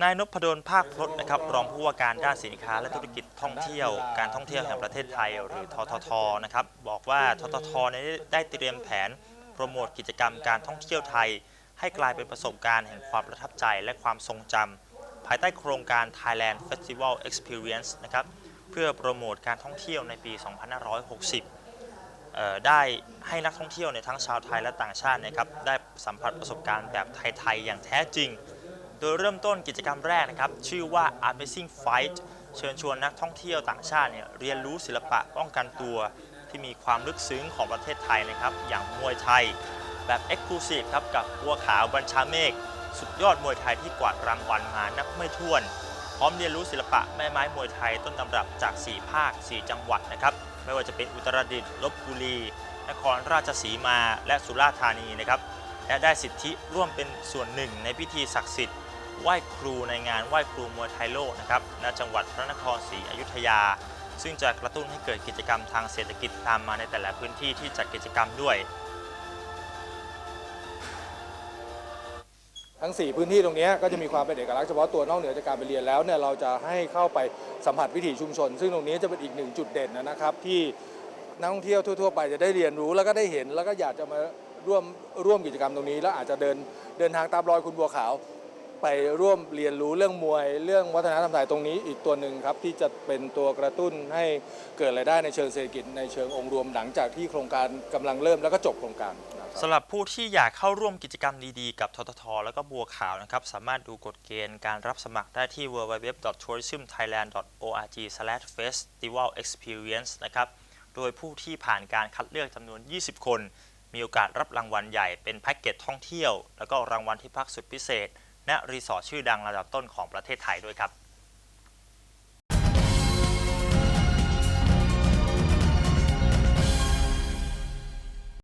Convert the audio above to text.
นายนพดลภาคพลดนะครับรองผู้ว่าการด้านสินค้าและธุรกิจท่องเที่ยว การท่องเที่ยวแห่งประเทศไทย หรือทททนะครับบอกว่าทททได้เตรียมแผนโปรโมทกิจกรรมการท่องเที่ยวไทย ให้กลายเป็นประสบการณ์แห่งความประทับใจและความทรงจำภายใต้โครงการ Thailand Festival Experience นะครับเพื่อโปรโมทการท่องเที่ยวในปี 2560 ได้ให้นักท่องเที่ยวในทั้งชาวไทยและต่างชาตินะครับได้สัมผัสประสบการณ์แบบไทยๆอย่างแท้จริง โดยเริ่มต้นกิจกรรมแรกนะครับ ชื่อว่า Amazing Fight เชิญชวนนักท่องเที่ยวต่างชาติเนี่ยเรียนรู้ศิลปะป้องกันตัวที่มีความลึกซึ้งของประเทศไทยนะครับ อย่างมวยไทย แบบ Exclusive ครับกับบัวขาวบัญชาเมฆสุดยอดมวยไทยที่กวาดรางวัลมานับไม่ถ้วน พร้อมเรียนรู้ศิลปะแม่ไม้มวยไทยต้นตำรับจาก 4 ภาค 4 จังหวัดนะครับไม่ว่าจะเป็นอุตรดิตถ์ลบบุรี นครราชสีมาและสุราษฎร์ธานีนะครับและได้สิทธิร่วมเป็นส่วนหนึ่งในพิธีศักดิ์สิทธิ์ ไหว้ครูในงานไหว้ครูมวยไทยโลกนะครับณจังหวัดพระนครศรีอยุธยา ซึ่งจะกระตุ้นให้เกิดกิจกรรมทางเศรษฐกิจตามมาในแต่ละพื้นที่ที่จัดกิจกรรมด้วย ทั้ง 4 พื้นที่ตรงนี้ก็จะมีความเป็นเอกลักษณ์เฉพาะตัวนอกเหนือจากการไปเรียนแล้วเนี่ยเราจะให้เข้าไปสัมผัสวิถีชุมชน ซึ่งตรงนี้จะเป็นอีกหนึ่งจุดเด่นนะครับที่นักท่องเที่ยวทั่วๆ ไปจะได้เรียนรู้แล้วก็ได้เห็นแล้วก็อยากจะมาร่วมร่วมกิจกรรมตรงนี้ แล้วอาจจะเดินเดินทางตามรอยคุณบัวขาว ไปร่วมเรียนรู้เรื่องมวย เรื่องวัฒนธรรมไทยตรงนี้อีกตัวหนึ่งครับ ที่จะเป็นตัวกระตุ้นให้เกิดรายได้ในเชิงเศรษฐกิจในเชิงองค์รวมหลังจากที่โครงการกำลังเริ่มแล้วก็จบโครงการนะครับ สำหรับผู้ที่อยากเข้าร่วมกิจกรรมดีๆ กับททท แล้วก็บัวขาวนะครับ สามารถดูกฎเกณฑ์การรับสมัครได้ที่ www.tourismthailand.org/festivalexperience นะครับ โดยผู้ที่ผ่านการคัดเลือกจำนวน 20 คน มีโอกาสรับรางวัลใหญ่เป็นแพ็กเกจท่องเที่ยว แล้วก็รางวัลที่พักสุดพิเศษ ณรีสอร์ทชื่อดังระดับต้นของประเทศไทยด้วยครับ